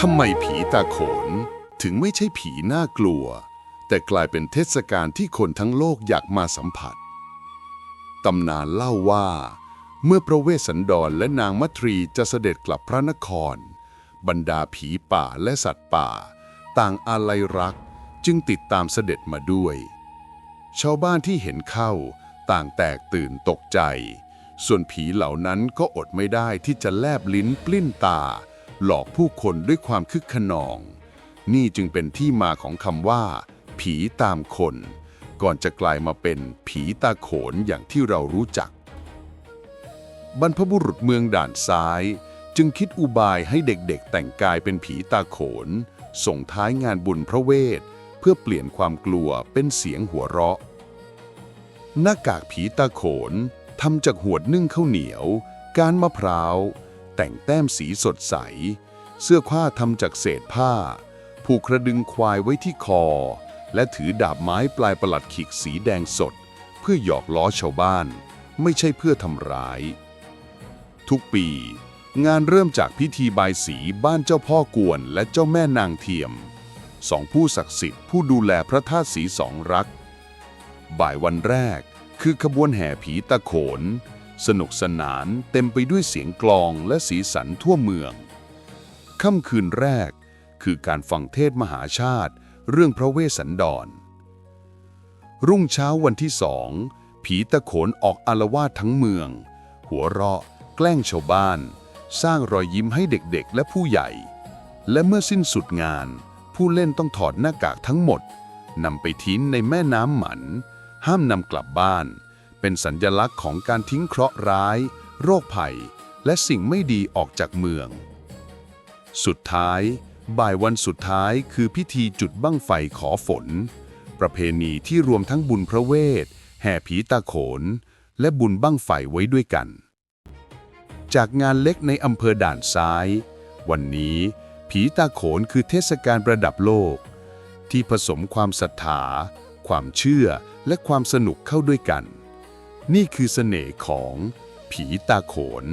ทำไมผีตาโขนถึงไม่ใช่ผีน่ากลัว แต่กลายเป็นเทศกาลที่คนทั้งโลกอยากมาสัมผัส ตำนานเล่าว่า เมื่อพระเวสสันดรและนางมัทรีจะเสด็จกลับพระนคร บรรดาผีป่าและสัตว์ป่า ต่างอาลัยรักจึงติดตามเสด็จมาด้วย ชาวบ้านที่เห็นเข้าต่างแตกตื่นตกใจ ส่วนผีเหล่านั้นก็อดไม่ได้ที่จะแลบลิ้นปลิ้นตา หลอกผู้คนด้วยความคึกขนอง นี่จึงเป็นที่มาของคำว่า ผีตามคน ก่อนจะกลายมาเป็นผีตาโขนอย่างที่เรารู้จัก บรรพบุรุษเมืองด่านซ้าย จึงคิดอุบายให้เด็กๆแต่งกายเป็นผีตาโขน ส่งท้ายงานบุญพระเวท เพื่อเปลี่ยนความกลัวเป็นเสียงหัวเราะ หน้ากากผีตาโขนทำจากหวดนึ่งข้าวเหนียว การมะพร้าว แต่งแต้มสีสดใส เสื้อผ้าทำจากเศษผ้า ผูกกระดึงควายไว้ที่คอ และถือดาบไม้ปลายประหลัดขิกสีแดงสด เพื่อหยอกล้อชาวบ้าน ไม่ใช่เพื่อทำร้าย ทุกปี งานเริ่มจากพิธีบายสีบ้านเจ้าพ่อกวนและเจ้าแม่นางเทียม สองผู้ศักดิ์สิทธิ์ผู้ดูแลพระธาตุสีสองรัก บ่ายวันแรกคือขบวนแห่ผีตะโขน สนุกสนานเต็มไปด้วยเสียงกลองและสีสันทั่วเมือง ค่ำคืนแรกคือการฟังเทศมหาชาติ เรื่องพระเวสสันดร รุ่งเช้าวันที่สองผีตะโขนออกอารวาสทั้งเมือง หัวเราะ แกล้งชาวบ้าน สร้างรอยยิ้มให้เด็กๆ และผู้ใหญ่ และเมื่อสิ้นสุดงาน ผู้เล่นต้องถอดหน้ากากทั้งหมดนำไปทิ้งในแม่น้ำหมัน ห้ามนำกลับบ้าน เป็นสัญญลักษณ์ของการทิ้งเคราะห์ร้าย โรคภัย และสิ่งไม่ดีออกจากเมือง สุดท้าย บ่ายวันสุดท้ายคือพิธีจุดบั้งไฟขอฝน ประเพณีที่รวมทั้งบุญพระเวท แห่ผีตาโขน และบุญบั้งไฟไว้ด้วยกัน จากงานเล็กในอำเภอด่านซ้าย วันนี้ผีตาโขนคือเทศกาลประดับโลก ที่ผสมความศรัทธา ความเชื่อและความสนุกเข้าด้วยกัน นี่คือเสน่ห์ของผีตาโขน